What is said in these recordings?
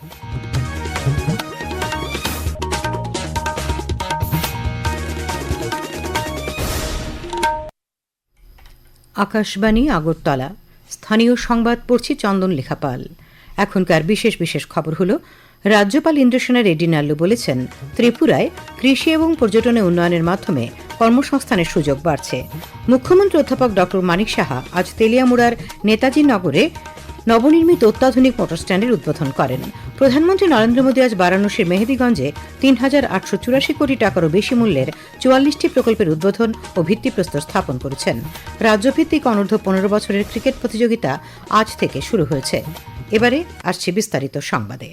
আকাশবাণী আগরতলা। স্থানীয় সংবাদ পড়ছি চন্দন লেখাপাল। এখনকার বিশেষ বিশেষ খবর হল, রাজ্যপাল ইন্দ্রসেনা রেড্ডি নাল্লু বলেছেন, ত্রিপুরায় কৃষি এবং পর্যটনে উন্নয়নের মাধ্যমে কর্মসংস্থানের সুযোগ বাড়ছে। মুখ্যমন্ত্রী অধ্যাপক ড মানিক সাহা আজ তেলিয়ামুড়ার নেতাজি নগরে নবনির্মিত অত্যাধুনিক মোটর স্ট্যান্ডের উদ্বোধন করেন। প্রধানমন্ত্রী নরেন্দ্র মোদী আজ বারাণসীর মেহেদিগঞ্জে তিন হাজার আটশো চুরাশি কোটি টাকারও বেশি মূল্যের চুয়াল্লিশটি প্রকল্পের উদ্বোধন ও ভিত্তিপ্রস্তর স্থাপন করেছেন। রাজ্যভিত্তিক অনূর্ধ্ব পনেরো বছরের ক্রিকেট প্রতিযোগিতা আজ থেকে শুরু হয়েছে। এবারে আসছে বিস্তারিত সংবাদে।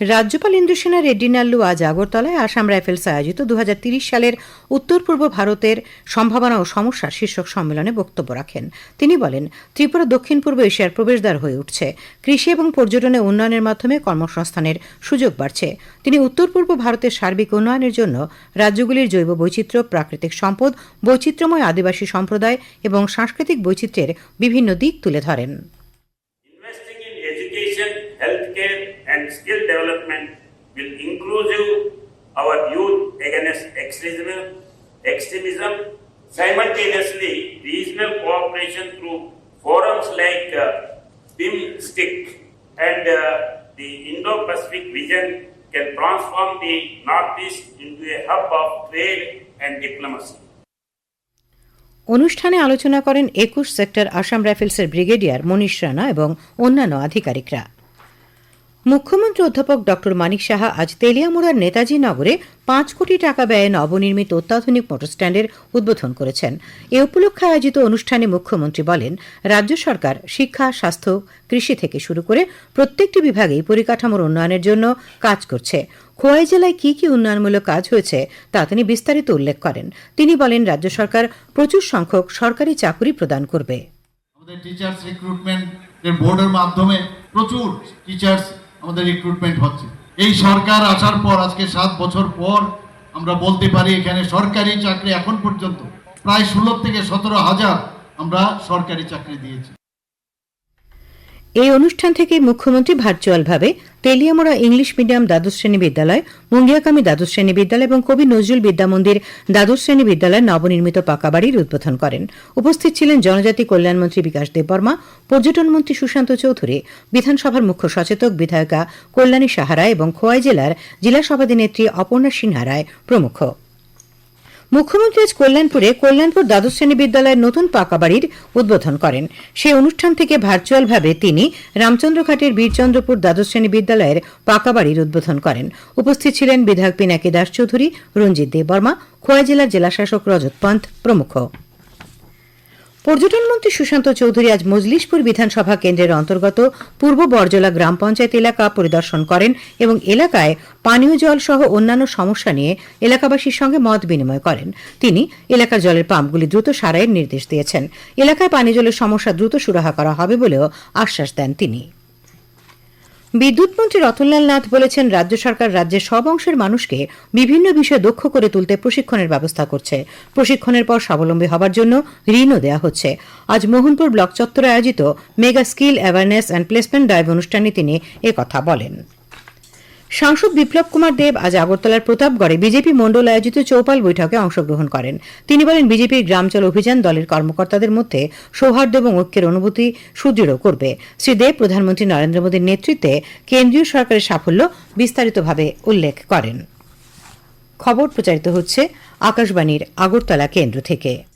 রাজ্যপাল ইন্দ্রসেনা রেড্ডি নাল্লু আজ আগরতলায় আসাম রাইফেলস আয়োজিত দু সালের উত্তর পূর্ব ভারতের সম্ভাবনা ও সমস্যা শীর্ষক সম্মেলনে বক্তব্য রাখেন। তিনি বলেন, ত্রিপুরা দক্ষিণ পূর্ব এশিয়ার প্রবেশদ্বার হয়ে উঠছে। কৃষি এবং পর্যটনে উন্নয়নের মাধ্যমে কর্মসংস্থানের সুযোগ বাড়ছে। তিনি উত্তর পূর্ব ভারতের সার্বিক উন্নয়নের জন্য রাজ্যগুলির জৈব বৈচিত্র্য, প্রাকৃতিক সম্পদ, বৈচিত্র্যময় আদিবাসী সম্প্রদায় এবং সাংস্কৃতিক বৈচিত্র্যের বিভিন্ন দিক তুলে ধরেন। And skill development will inclusive our youth against extremism, extremism. Simultaneously, regional cooperation through forums like uh, BIMSTIC and uh, the Indo-Pacific region can transform the Northeast into a hub of trade and diplomacy. অনুষ্ঠানে আলোচনা করেন একুশ sector Assam রাইফেলসের brigadier Manish Rana এবং অন্যান্য আধিকারিকরা মুখ্যমন্ত্রী অধ্যাপক ড মানিক সাহা আজ তেলিয়ামুড়ার নেতাজি নগরে পাঁচ কোটি টাকা ব্যয়ে নবনির্মিত অত্যাধুনিক মোটর স্ট্যান্ডের উদ্বোধন করেছেন। এ উপলক্ষে আয়োজিত অনুষ্ঠানে মুখ্যমন্ত্রী বলেন, রাজ্য সরকার শিক্ষা, স্বাস্থ্য, কৃষি থেকে শুরু করে প্রত্যেকটি বিভাগেই পরিকাঠামোর উন্নয়নের জন্য কাজ করছে। খোয়াই জেলায় কি কি উন্নয়নমূলক কাজ হয়েছে তা তিনি বিস্তারিত উল্লেখ করেন। তিনি বলেন, রাজ্য সরকার প্রচুর সংখ্যক সরকারি চাকুরি প্রদান করবে। আমাদের টিচার্স বোর্ডের মাধ্যমে প্রচুর টিচার্স আমাদের রিক্রুটমেন্ট হচ্ছে। এই সরকার আসার পর, আজকে সাত বছর পর, আমরা বলতে পারি এখানে সরকারি চাকরি এখন পর্যন্ত, প্রায় ষোলো থেকে সতেরো হাজার আমরা সরকারি চাকরি দিয়েছি। এই অনুষ্ঠান থেকে মুখ্যমন্ত্রী ভার্চুয়ালভাবে তেলিয়ামোড়া ইংলিশ মিডিয়াম দ্বাদশ শ্রেণি বিদ্যালয়, মুঙ্গিয়াকামী দ্বাদশ শ্রেণি বিদ্যালয় এবং কবি নজরুল বিদ্যামন্দির দ্বাদশ শ্রেণি বিদ্যালয়ের নবনির্মিত পাকা বাড়ির উদ্বোধন করেন। উপস্থিত ছিলেন জনজাতি কল্যাণমন্ত্রী বিকাশ দেববর্মা, পর্যটন মন্ত্রী সুশান্ত চৌধুরী, বিধানসভার মুখ্য সচেতক বিধায়িকা কল্যাণী সাহারা এবং খোয়াই জেলার জেলা সভাধিনেত্রী অপর্ণা সিনহা রায় প্রমুখ। মুখ্যমন্ত্রী আজ কল্যাণপুরে কল্যাণপুর দ্বাদশ শ্রেণি বিদ্যালয়ের নতুন পাকা বাড়ির উদ্বোধন করেন। সেই অনুষ্ঠান থেকে ভার্চুয়ালভাবে তিনি রামচন্দ্রঘাটের বীরচন্দ্রপুর দ্বাদশ শ্রেণি বিদ্যালয়ের পাকা বাড়ির উদ্বোধন করেন। উপস্থিত ছিলেন বিধায়ক পিনাকি দাস চৌধুরী রঞ্জিত দেববর্মা, খোয়াই জেলার জেলাশাসক রজত পন্থ প্রমুখ। পর্যটন মন্ত্রী সুশান্ত চৌধুরী আজ মজলিশপুর বিধানসভা কেন্দ্রের অন্তর্গত পূর্ব বরজলা গ্রাম পঞ্চায়েত এলাকা পরিদর্শন করেন এবং এলাকায় পানীয় জল সহ অন্যান্য সমস্যা নিয়ে এলাকাবাসীর সঙ্গে মত বিনিময় করেন। তিনি এলাকার জলের পাম্পগুলি দ্রুত সারাইয়ের নির্দেশ দিয়েছেন। এলাকায় পানীয় জলের সমস্যা দ্রুত সুরাহা করা হবে বলেও আশ্বাস দেন তিনি। বিদ্যুৎ মন্ত্রী রতনলাল নাথ বলেছেন, রাজ্য সরকার রাজ্যের সব অংশের মানুষকে বিভিন্ন বিষয়ে দক্ষ করে তুলতে প্রশিক্ষণের ব্যবস্থা করছে। প্রশিক্ষণের পর স্বাবলম্বী হবার জন্য ঋণও দেওয়া হচ্ছে। আজ মোহনপুর ব্লক চত্বরে আয়োজিত mega skill awareness and placement drive অনুষ্ঠানে তিনি একথা বলেন। সাংসদ বিপ্লব কুমার দেব আজ আগরতলার প্রতাপগড়ে বিজেপি মণ্ডল আয়োজিত চৌপাল বৈঠকে অংশগ্রহণ করেন। তিনি বলেন, বিজেপির গ্রামচল অভিযান দলের কর্মকর্তাদের মধ্যে সৌহার্দ্য এবং ঐক্যের অনুভূতি সুদৃঢ় করবে। শ্রী দেব প্রধানমন্ত্রী নরেন্দ্র মোদীর নেতৃত্বে কেন্দ্রীয় সরকারের সাফল্য বিস্তারিতভাবে উল্লেখ করেন। খবর প্রচারিত হচ্ছে আকাশবাণীর আগরতলা কেন্দ্র থেকে।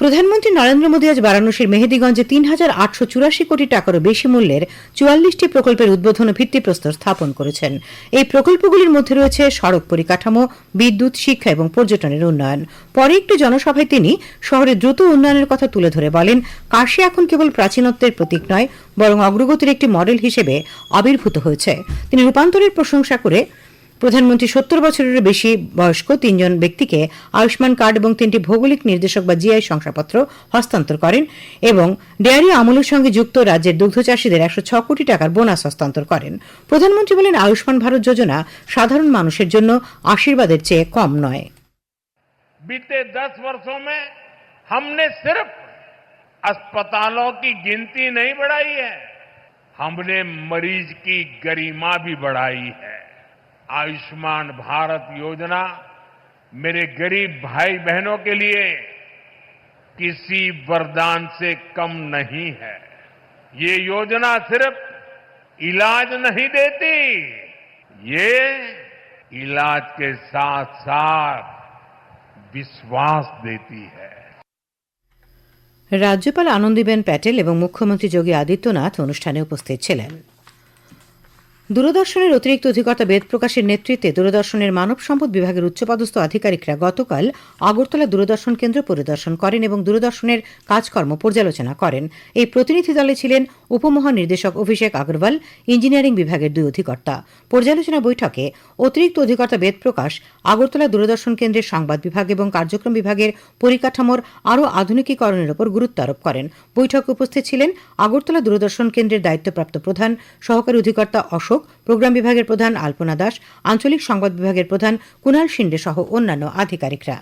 প্রধানমন্ত্রী নরেন্দ্র মোদী আজ বারাণসীর মেহেদিগঞ্জে তিন হাজার আটশো চুরাশি কোটি টাকারও বেশি মূল্যের চুয়াল্লিশটি প্রকল্পের উদ্বোধন ও ভিত্তিপ্রস্তর স্থাপন করেছেন। এই প্রকল্পগুলির মধ্যে রয়েছে সড়ক পরিকাঠামো, বিদ্যুৎ, শিক্ষা এবং পর্যটনের উন্নয়ন। পরে একটি জনসভায় তিনি শহরের দ্রুত উন্নয়নের কথা তুলে ধরে বলেন, কাশী এখন কেবল প্রাচীনত্বের প্রতীক নয়, বরং অগ্রগতির একটি মডেল হিসেবে আবির্ভূত হয়েছে। তিনি রূপান্তরের প্রশংসা করে প্রধানমন্ত্রী সত্তর বছরের বেশি বয়স্ক তিনজন ব্যক্তিকে আয়ুষ্মান কার্ড এবং তিনটি ভৌগোলিক নির্দেশক বা জিআই শংসাপত্র হস্তান্তর করেন এবং ডেয়ারি আমলের সঙ্গে যুক্ত রাজ্যের দুগ্ধ চাষীদের একশো ছ কোটি টাকার বোনাস হস্তান্তর করেন প্রধানমন্ত্রী বলেন আয়ুষ্মান ভারত যোজনা সাধারণ মানুষের জন্য আশীর্বাদের চেয়ে কম নয় बीते दस वर्षों में हमने सिर्फ अस्पतालों की गिनती नहीं बढ़ाई है हमने मरीज की गरिमा भी बढ़ाई है आयुष्मान भारत योजना मेरे गरीब भाई बहनों के लिए किसी वरदान से कम नहीं है ये योजना सिर्फ इलाज नहीं देती ये इलाज के साथ साथ विश्वास देती है রাজ্যপাল আনন্দীবেন প্যাটেল এবং মুখ্যমন্ত্রী যোগী আদিত্যনাথ অনুষ্ঠানে উপস্থিত ছিলেন দূরদর্শনের অতিরিক্ত অধিকর্তা বেদ প্রকাশের নেতৃত্বে দূরদর্শনের মানব সম্পদ বিভাগের উচ্চপদস্থ আধিকারিকরা গতকাল আগরতলা দূরদর্শন কেন্দ্র পরিদর্শন করেন এবং দূরদর্শনের কাজকর্ম পর্যালোচনা করেন। এই প্রতিনিধি দলে ছিলেন উপমহানির্দেশক অভিষেক আগরওয়াল, ইঞ্জিনিয়ারিং বিভাগের দুই অধিকর্তা। পর্যালোচনা বৈঠকে অতিরিক্ত অধিকর্তা বেদ প্রকাশ, আগরতলা দূরদর্শন কেন্দ্রের সংবাদ বিভাগ এবং কার্যক্রম বিভাগের পরিকাঠামোর আরও আধুনিকীকরণের উপর গুরুত্ব আরোপ করেন। বৈঠকে উপস্থিত ছিলেন আগরতলা দূরদর্শন কেন্দ্রের দায়িত্বপ্রাপ্ত প্রধান সহকারী অধিকর্তা অশোক প্রোগ্রাম বিভাগের প্রধান আলপনা দাস, আঞ্চলিক সংবাদ বিভাগের প্রধান কুনাল শিন্ডে সহ অন্যান্য আধিকারিকরা।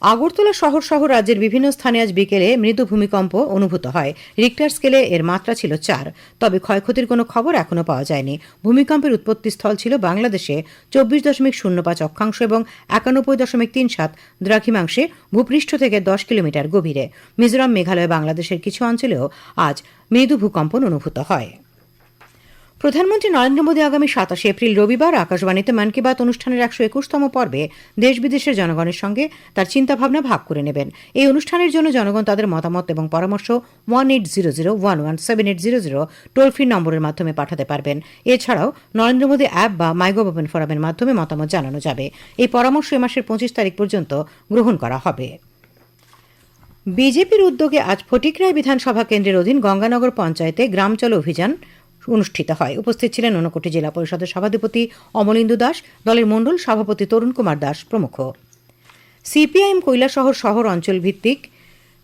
আগরতলা শহর সহ রাজ্যের বিভিন্ন স্থানে আজ বিকেলে মৃদু ভূমিকম্প অনুভূত হয়। রিক্টার স্কেলে এর মাত্রা ছিল চার। তবে ক্ষয়ক্ষতির কোনো খবর এখনও পাওয়া যায়নি। ভূমিকম্পের উৎপত্তিস্থল ছিল বাংলাদেশে চব্বিশ দশমিক শূন্য পাঁচ অক্ষাংশ এবং একানব্বই দশমিক তিন সাত দ্রাঘিমাংশে, ভূপৃষ্ঠ থেকে দশ কিলোমিটার গভীরে। মিজোরাম, মেঘালয়, বাংলাদেশের কিছু অঞ্চলেও আজ মৃদু ভূকম্পন অনুভূত হয়। প্রধানমন্ত্রী নরেন্দ্র মোদী আগামী সাতাশে এপ্রিল রবিবার আকাশবাণীতে মন কি বাত অনুষ্ঠানের একশো একুশতম পর্বে দেশ বিদেশের জনগণের সঙ্গে তার চিন্তাভাবনা ভাগ করে নেবেন। এই অনুষ্ঠানের জন্য জনগণ তাদের মতামত এবং পরামর্শ one eight zero zero one one seven eight zero zero toll free নম্বরের মাধ্যমে পাঠাতে পারবেন। এছাড়াও নরেন্দ্র মোদী অ্যাপ বা মাইগভ ওপেন ফোরামের মাধ্যমে মতামত জানানো যাবে। এই পরামর্শ এ মাসের পঁচিশ তারিখ পর্যন্ত গ্রহণ করা হবে। বিজেপির উদ্যোগে আজ ফটিকরায় বিধানসভা কেন্দ্রের অধীন গঙ্গানগর পঞ্চায়েতে গ্রাম চলো অভিযান অনুষ্ঠিত হয়। উপস্থিত ছিলেন ঊনকোটি জেলা পরিষদের সভাধিপতি অমলেন্দু দাস, দলের মণ্ডল সভাপতি তরুণ কুমার দাস প্রমুখ। সিপিআইএম কৈলাসহর শহর অঞ্চল ভিত্তিক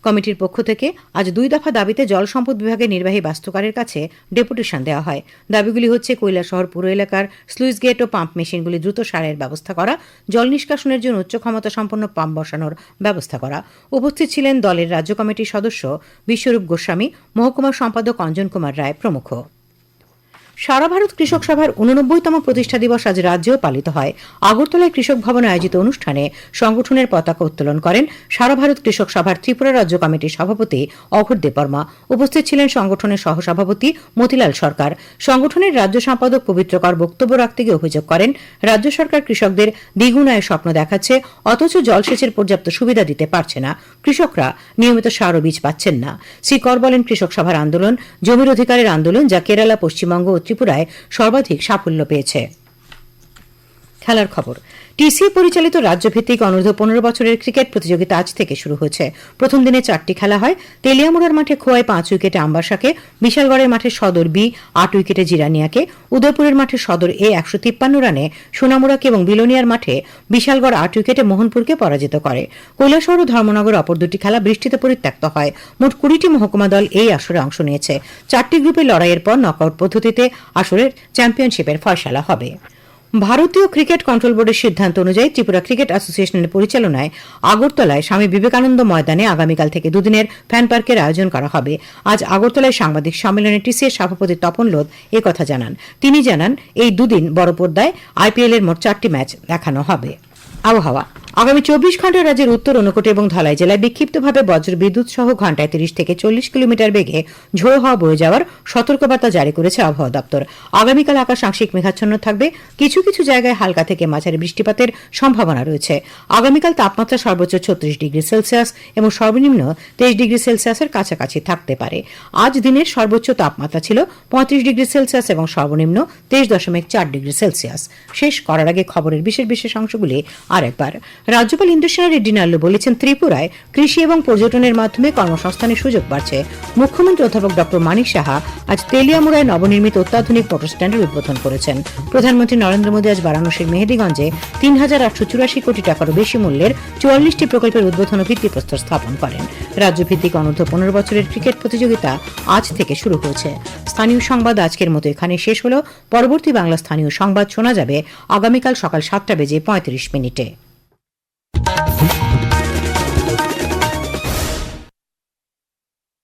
কমিটির পক্ষ থেকে আজ দুই দফা দাবিতে জল সম্পদ বিভাগের নির্বাহী বাস্তুকারের কাছে ডেপুটেশন দেওয়া হয়। দাবিগুলি হচ্ছে কৈলাসহর পুরো এলাকার স্লুইস গেট ও পাম্প মেশিনগুলি দ্রুত সারের ব্যবস্থা করা, জল নিষ্কাশনের জন্য উচ্চ ক্ষমতা সম্পন্ন পাম্প বসানোর ব্যবস্থা করা। উপস্থিত ছিলেন দলের রাজ্য কমিটির সদস্য বিশ্বরূপ গোস্বামী মহকুমা সম্পাদক অঞ্জন কুমার রায় প্রমুখ। সারা ভারত কৃষক সভার উননব্বইতম প্রতিষ্ঠা দিবস আজ রাজ্যেও পালিত হয়। আগরতলায় কৃষক ভবনে আয়োজিত অনুষ্ঠানে সংগঠনের পতাকা উত্তোলন করেন সারা ভারত কৃষক সভার ত্রিপুরা রাজ্য কমিটির সভাপতি অঘর দেববর্মা। উপস্থিত ছিলেন সংগঠনের সহসভাপতি মতিলাল সরকার। সংগঠনের রাজ্য সম্পাদক পবিত্র কর বক্তব্য রাখতে গিয়ে অভিযোগ করেন, রাজ্য সরকার কৃষকদের দ্বিগুণ আয়ের স্বপ্ন দেখাচ্ছে, অথচ জলসেচের পর্যাপ্ত সুবিধা দিতে পারছে না। কৃষকরা নিয়মিত সার ও বীজ পাচ্ছেন না। শ্রী কর বলেন, কৃষক সভার আন্দোলন জমির অধিকারের আন্দোলন যা কেরালা, পশ্চিমবঙ্গ ও ত্রিপুরায় সর্বাধিক সাফল্য পেয়েছে। খেলার খবর। টিসিএ পরিচালিত রাজ্যভিত্তিক অনূর্ধ্ব পনেরো বছরের ক্রিকেট প্রতিযোগিতা আজ থেকে শুরু হয়েছে। প্রথম দিনে চারটি খেলা হয়। তেলিয়ামুড়ার মাঠে খোয়ায় পাঁচ উইকেটে আম্বাসাকে, বিশালগড়ের মাঠে সদর বি, আট উইকেটে জিরানিয়াকে, উদয়পুরের মাঠে সদর এ, একশো তিপ্পান্ন রানে সোনামুড়াকে এবং বিলোনিয়ার মাঠে বিশালগড় আট উইকেটে মোহনপুরকে পরাজিত করে। কৈলাসহর ও ধর্মনগর অপর দুটি খেলা বৃষ্টিতে পরিত্যক্ত হয়। মোট কুড়িটি মহকুমা দল এই আসরে অংশ নিয়েছে। চারটি গ্রুপে লড়াইয়ের পর নকআউট পদ্ধতিতে আসরের চ্যাম্পিয়নশিপের ফয়সালা হবে। ভারতীয় ক্রিকেট কন্ট্রোল বোর্ডের সিদ্ধান্ত অনুযায়ী ত্রিপুরা ক্রিকেট অ্যাসোসিয়েশনের পরিচালনায় আগরতলায় স্বামী বিবেকানন্দ ময়দানে আগামীকাল থেকে দুদিনের ফ্যান পার্কের আয়োজন করা হবে। আজ আগরতলায় সাংবাদিক সম্মেলনে টিসিএর সভাপতি তপন লোধ কথা জানান। তিনি জানান, এই দুদিন বড় পর্দায় আইপিএল এর মোট চারটি ম্যাচ দেখানো হবে। আবহাওয়া। আগামী চব্বিশ ঘণ্টা রাজ্যের উত্তর অনুকোটে এবং ধলাই জেলায় বিক্ষিপ্তভাবে বজ্র বিদ্যুৎ সহ ঘন্টায় তিরিশ থেকে চল্লিশ কিলোমিটার বেগে ঝোড়ো হওয়া বয়ে যাওয়ার সতর্কবার্তা জারি করেছে আবহাওয়া দপ্তর। আগামীকাল আকাশ আংশিক মেঘাচ্ছন্ন থাকবে। কিছু কিছু জায়গায় হালকা থেকে মাঝারি বৃষ্টিপাতের সম্ভাবনা রয়েছে। আগামীকাল তাপমাত্রা সর্বোচ্চ ছত্রিশ ডিগ্রি সেলসিয়াস এবং সর্বনিম্ন তেইশ ডিগ্রি সেলসিয়াসের কাছাকাছি থাকতে পারে। আজ দিনের সর্বোচ্চ তাপমাত্রা ছিল পঁয়ত্রিশ ডিগ্রি সেলসিয়াস এবং সর্বনিম্ন তেইশ দশমিক চার ডিগ্রি সেলসিয়াস। শেষ করার আগে খবরের বিশেষ বিশেষ অংশগুলি আরেকবার। রাজ্যপাল ইন্দ্রসেনা রেড্ডি নাল্লু বলেছেন, ত্রিপুরায় কৃষি এবং পর্যটনের মাধ্যমে কর্মসংস্থানের সুযোগ বাড়ছে। মুখ্যমন্ত্রী অধ্যাপক ডক্টর মানিক সাহা আজ তেলিয়ামুড়ায় নবনির্মিত অত্যাধুনিক মোটর স্ট্যান্ডের উদ্বোধন করেছেন। প্রধানমন্ত্রী নরেন্দ্র মোদী আজ বারাণসীর মেহেদিগঞ্জে তিন হাজার আটশো চুরাশি কোটি টাকারও বেশি মূল্যের চুয়াল্লিশটি প্রকল্পের উদ্বোধন ও ভিত্তিপ্রস্তর স্থাপন করেন। রাজ্যভিত্তিক অনূর্ধ্ব পনেরো বছরের ক্রিকেট প্রতিযোগিতা আজ থেকে শুরু হয়েছে। স্থানীয় সংবাদ আজকের মতো এখানে শেষ হল। পরবর্তী বাংলা স্থানীয় সংবাদ শোনা যাবে আগামীকাল সকাল সাতটা বেজে পঁয়ত্রিশ মিনিটে।